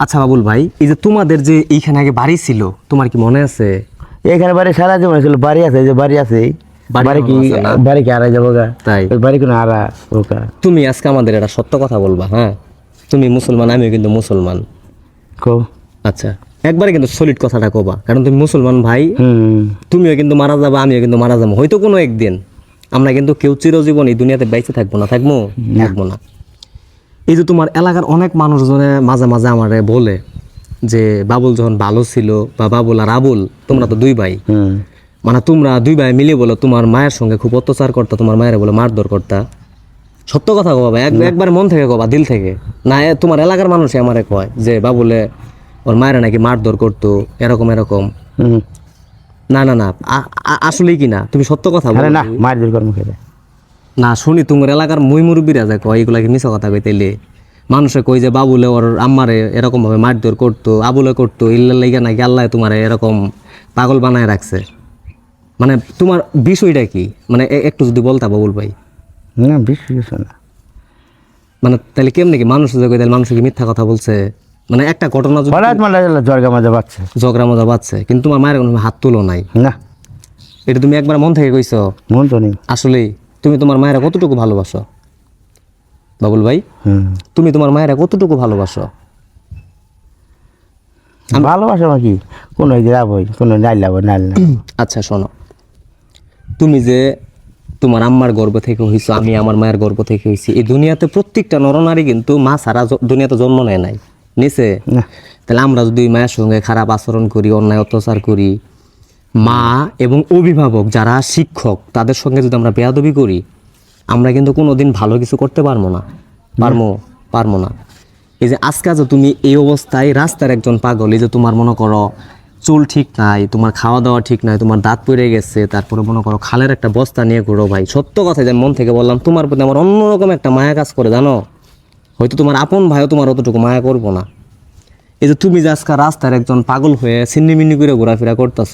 আচ্ছা বাবুল ভাই এই যে তোমাদের যে এইখানে আগে বাড়ি ছিল তোমার কি মনে আছে? এখানে বাড়ি সারা জীবন ছিল বাড়ি আছে যে বাড়ি আছে। বাড়ি কি? বাড়ি আড়াই যাব তাই। বাড়ি কোনো আড়া ওকা তুমি আজকে আমাদের এটা সত্য কথা বলবা হ্যাঁ? তুমি মুসলমান আমিও কিন্তু মুসলমান। কো আচ্ছা একবারে কিন্তু সলিড কথাটা কবা কারণ তুমি মুসলমান ভাই। তুমিও কিন্তু মারা যাবে আমিও কিন্তু মারা যাব। হয়তো কোনো একদিন। আমরা কিন্তু কেউ চিরজীবন এই দুনিয়াতে বেঁচে থাকব না থাকব? থাকব না। এই যে তোমার এলাকার অনেক মানুষজনে মাঝে মাঝে আমারে বলে যে বাবুল যখন ভালো ছিল বা বাবুল আর আবুল তোমরা তো দুই ভাই। মানে তোমরা দুই ভাই মিলে বলো তোমার মায়ের সঙ্গে খুব অত্যাচার করতা তোমার মায়ের বলে মারধর করতা। সত্য কথা কবা এক- একবার মন থেকে কবা দিল থেকে। না তোমার এলাকার মানুষই আমারে কয় যে বাবুলে ওর মায়ের নাকি মারধর করতো এরকম এরকম। না না না আসলেই কি না? তুমি সত্য কথা বলো না মার দূর কর্ম খেলে না শুনি তোমার এলাকার মই মুরব্বীরা যায় কয় এগুলা কি মিছা কথা কইতেলে মানুষে কই যে বাবুলে ওর আম্মারে এরকম ভাবে মারধর করতো আবুলে করতো ইল্লা লাইগা নাকি আল্লাহ তোমার এরকম পাগল বানায় রাখছে। মানে তোমার বিষয়টা কি? মানে একটু যদি বলতা বাবুল ভাই। না বিষয় কিছু না। মানে তাহলে কেমনি কি মানুষ যে কই তাহলে মানুষ কি মিথ্যা কথা বলছে? মানে একটা ঘটনা যদি হঠাৎ গেল জর্গা মাজা বাচ্চা ঝগড়া মজা বাচ্ছে কিন্তু তোমার মায়ের কোনো হাত তুলো নাই। না। এটা তুমি একবার মন থেকে কইছো? মন তো নেই। আসলেই? তুমি তোমার মায়েরা কতটুকু ভালোবাসো? বাবুল ভাই তুমি তোমার মায়েরা কতটুকু ভালোবাসো? ভালোবাসা আমার কি? কোনো কোনো নাইল যাব না আচ্ছা শোনো। তুমি যে তোমার আম্মার গর্ভ থেকে হইছো আমি আমার মায়ের গর্ব থেকে হইছি এই দুনিয়াতে প্রত্যেকটা নরনারী কিন্তু মা ছাড়া জ- দুনিয়াতে জন্ম নেয় নাই। নিছে? না। তাহলে আমরা যদি মায়ের সঙ্গে খারাপ আচরণ করি অন্যায় অত্যাচার করি মা এবং অভিভাবক যারা শিক্ষক, তাদের সঙ্গে যদি আমরা বেয়াদবি করি, আমরা কিন্তু কোনোদিন ভালো কিছু করতে পারব না। পারব পারব না। এই যে আজকে যে তুমি এই অবস্থায় রাস্তার একজন পাগল, এই যে তোমার মনে করো চুল ঠিক নাই, তোমার খাওয়া দাওয়া ঠিক নাই, তোমার দাঁত পড়ে গেছে, তারপরে মনে করো খালের একটা বস্তা নিয়ে ঘুরো ভাই। সত্য কথা, যে মন থেকে বললাম, তোমার প্রতি আমার অন্যরকম একটা মায়া কাজ করে, জানো? হয়তো তোমার আপন ভাইও তোমার অতটুকু মায়া করব না। এই যে তুমি যে আজকে রাস্তার একজন পাগল হয়ে সিন্নিমিন্নি করে ঘোরাফেরা করতেছ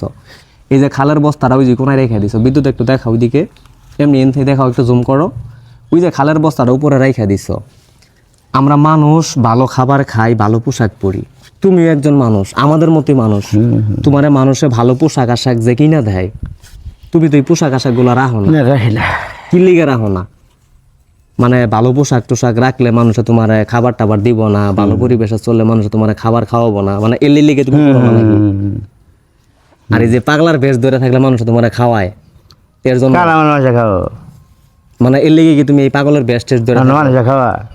এই যে খালের বস্তাটা ওই যে কোনায় রেখে দিছো বিদ্যুৎ একটু দেখাও ওইদিকে। এমনি এন থেকে দেখাও একটু জুম করো। ওই যে খালের বস্তাটা উপরে রেখে দিছো। আমরা মানুষ ভালো খাবার খাই ভালো পোশাক পরি। তুমিও একজন মানুষ আমাদের মতোই মানুষ। তোমার মানুষে ভালো পোশাক আশাক যে কিনা দেয় তুমি তো এই পোশাক আশাকগুলো রাখো না। কি লিগে রাখো না? মানে ভালো পোশাক টোশাক রাখলে মানুষে তোমার খাবার টাবার দিব না ভালো পরিবেশে চললে মানুষে তোমার খাবার খাওয়াবো না। মানে এলি লিগে তুমি? আর এই যে পাগলার বেশ ধরে থাকলে মানুষ তোমার খাওয়ায়। এর জন্য কারা মানুষ খাও মানে এর লিগে কি তুমি এই পাগলের বেশ টেস্ট ধরে মানুষ খাওয়া।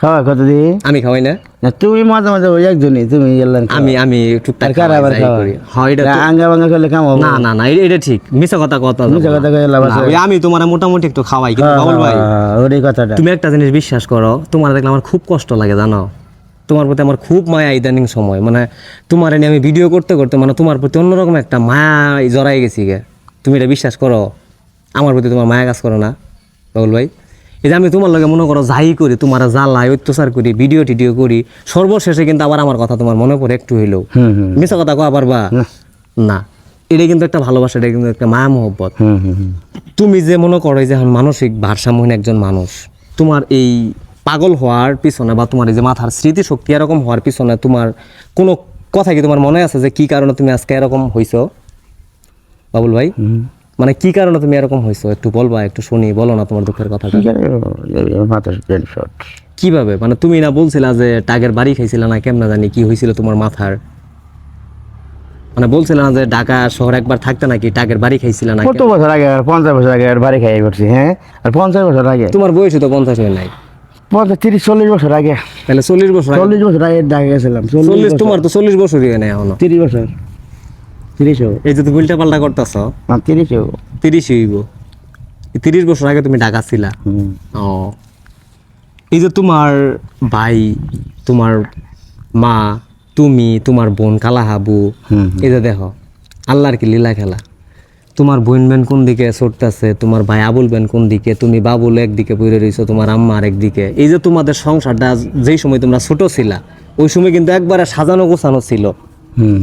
খাওয়া কত দি আমি খাওয়াই না। না তুমি মাঝে মাঝে ওই একজনই তুমি আমি আমি টুকটাক কারা আবার খাওয়াই, খাওয়া? হয় এটা আঙ্গা ভাঙ্গা করলে কাম হবে না না। না এটা- ঠিক। মিছা কথা কথা মিছা কথা কইলে লাভ আছে? আমি তোমার মোটামুটি একটু খাওয়াই কিন্তু বাবুল ভাই হ্যাঁ, ওই কথাটা। তুমি একটা জিনিস বিশ্বাস করো তোমার দেখলে আমার খুব কষ্ট লাগে জানো? তোমার প্রতি আমার খুব মায়া ইদানিং সময়। মানে তোমার নিয়ে আমি ভিডিও করতে করতে মানে তোমার প্রতি অন্যরকম একটা মায়া জড়াই গেছি গে। তুমি এটা বিশ্বাস করো? আমার প্রতি তোমার মায়া কাজ করো না বাবুল ভাই। এই যে আমি তোমার লগে মনে করো যাই করি তোমার জ্বালাই অত্যাচার করি ভিডিও টিডিও করি সর্বশেষে কিন্তু আবার আমার কথা তোমার মনে পড়ে একটু হইলেও। মিশা কথা কয়া পারবা? না। এটা কিন্তু একটা ভালোবাসা এটা কিন্তু একটা মায়া মহব্বত। তুমি যে মনে করো যে এখন মানসিক ভারসাম্যহীন একজন মানুষ তোমার এই পাগল হওয়ার পিছনে বা তোমার এই যে মাথার স্মৃতিশক্তি এরকম হওয়ার পিছনে তোমার কোনো কথা কি তোমার মনে আছে যে কি কারণে তুমি আজকে এরকম হইছো? বাবুল ভাই? মানে কি কারণে তুমি এরকম হইছো? একটু বলবা একটু শুনি বলো না তোমার দুঃখের কথাটা। মাথার ব্রেন শট কীভাবে? মানে তুমি না বলছিলা যে টাগের বাড়ি খাইছিলা না কেমন জানি কি হয়েছিল তোমার মাথার? মানে বলছিল না যে ঢাকা শহর একবার থাকতে নাকি টাগের বাড়ি খাইছিলা না কত বছর আগে আর পঞ্চাশ বছর আগে বাড়ি খাই করছি হ্যাঁ? আর পঞ্চাশ বছর আগে। তোমার বয়স তো পঞ্চাশ হয় নাই। তিরিশ চল্লিশ বছর আগে। তাহলে চল্লিশ বছর আগে- চল্লিশ বছর আগে ঢাকা গেছিলাম চল্লিশ চল্লিশ তোমার তো চল্লিশ বছরই না এখনও। তিরিশ বছর। তিরিশ হব এই যে তুমি উল্টা পাল্টা করতেছ? না তিরিশ হব তিরিশ হইব। তিরিশ বছর আগে তুমি ঢাকা ছিলা? ও। এই যে তোমার ভাই তোমার মা তুমি তোমার বোন কালাহাবু এই যে দেখো আল্লাহর কি লীলা খেলা? তোমার বোন বেন কোন দিকে ছুটতেছে? তোমার ভাই আবুল বেন কোন দিকে? তুমি বাবুল একদিকে পড়ে রয়েছো তোমার আম্মা আর একদিকে এই যে তোমাদের সংসারটা যেই সময় তোমরা ছোট ছিলা ওই সময় কিন্তু একবারে সাজানো গোছানো ছিল।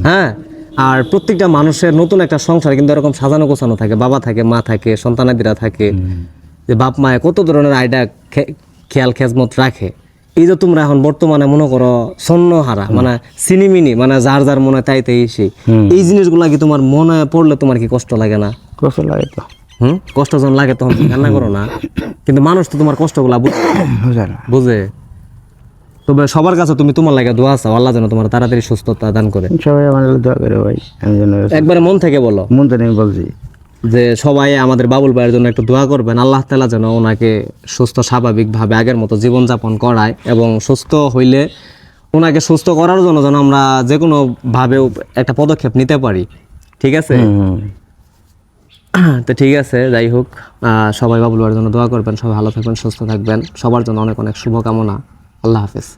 হ্যাঁ? আর প্রত্যেকটা মানুষের নতুন একটা সংসার কিন্তু এরকম সাজানো গোছানো থাকে। বাবা থাকে মা থাকে সন্তানাদিরা থাকে। যে বাপ মায়ে কত ধরনের আইডা খেয়াল খেজমত রাখে। এই যে তোমরা এখন বর্তমানে মনে করো স্বর্ণ হারা মানে সিনিমিনি মানে যার যার মনে তাই তাই সেই। এই জিনিসগুলা কি তোমার মনে পড়লে তোমার কি কষ্ট লাগে না? কষ্ট লাগে তো। হুম? কষ্ট যখন লাগে তখন কান্না করো না। কিন্তু মানুষ তো তোমার কষ্টগুলা বুঝে। বুঝে তবে সবার কাছে তুমি তোমার লাগে দোয়া চাও আল্লাহ যেন তোমার তাড়াতাড়ি সুস্থতা দান করে। সবাই আমার দোয়া করে ভাই আমি যেন একবারে মন থেকে বলো। মন থেকে আমি বলছি যে সবাই আমাদের বাবুল ভাইয়ের জন্য একটু দোয়া করবেন। আল্লাহ তালা যেন ওনাকে সুস্থ স্বাভাবিকভাবে আগের মতো জীবনযাপন করায় এবং সুস্থ হইলে ওনাকে সুস্থ করার জন্য যেন আমরা যে কোনো ভাবে একটা পদক্ষেপ নিতে পারি। ঠিক আছে? তো ঠিক আছে যাই হোক আহ, সবাই বাবুল ভাইয়ের জন্য দোয়া করবেন সবাই ভালো থাকবেন সুস্থ থাকবেন। সবার জন্য অনেক অনেক শুভকামনা। আল্লাহ হাফেজ।